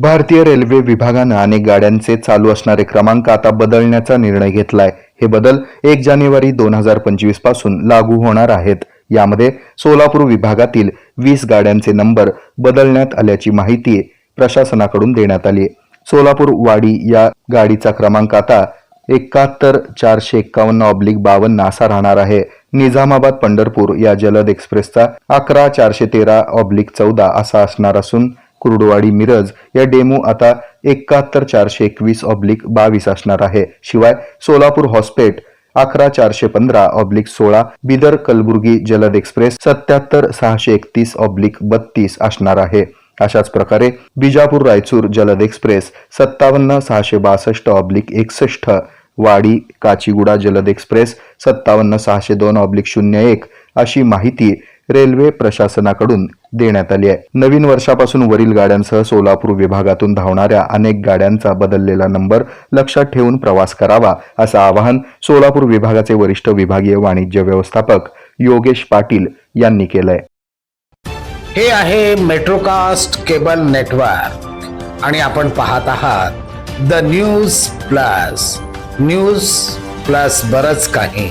भारतीय रेल्वे विभागानं अनेक गाड्यांचे चालू असणारे क्रमांक आता बदलण्याचा निर्णय घेतलाय. हे बदल एक जानेवारी दोन हजार पंचवीसपासून लागू होणार आहेत. यामध्ये सोलापूर विभागातील वीस गाड्यांचे नंबर बदलण्यात आल्याची माहिती प्रशासनाकडून देण्यात आली सोलापूर वाडी या गाडीचा क्रमांक आता एकाहत्तर चारशे एक्कावन्न ऑब्लिक बावन्न असा राहणार आहे. निझामाबाद पंढरपूर या जलद एक्सप्रेसचा अकरा चारशे तेरा ऑब्लिक चौदा असा असणार असून कुरुडवाडी मिरज या डेमो आता एकाहत्तर चारशे एकवीस ऑब्लिक बावीस असणार आहे. शिवाय सोलापूर हॉस्पेट अकरा चारशे पंधरा ऑब्लिक सोळा बिदर कलबुर्गी जलद एक्सप्रेस सत्याहत्तर सहाशे एकतीस ऑब्लिक बत्तीस असणार आहे. अशाच प्रकारे बिजापूर रायचूर जलद एक्सप्रेस सत्तावन्न सहाशे बासष्ट ऑब्लिक एकसष्ट वाडी काचीगुडा जलद एक्सप्रेस सत्तावन्न सहाशे दोन ऑब्लिक शून्य एक अशी माहिती रेल्वे प्रशासनाकडून देण्यात आली आहे. नवीन वर्षापासून वरील गाड्यांसह सोलापूर विभागातून धावणाऱ्या अनेक गाड्यांचा बदललेला नंबर लक्षात ठेवून प्रवास करावा असं आवाहन सोलापूर विभागाचे वरिष्ठ विभागीय वाणिज्य व्यवस्थापक योगेश पाटील यांनी केलंय. हे आहे मेट्रोकास्ट केबल नेटवर्क. आणि आपण पाहत आहात the news plus. News plus बरच काही.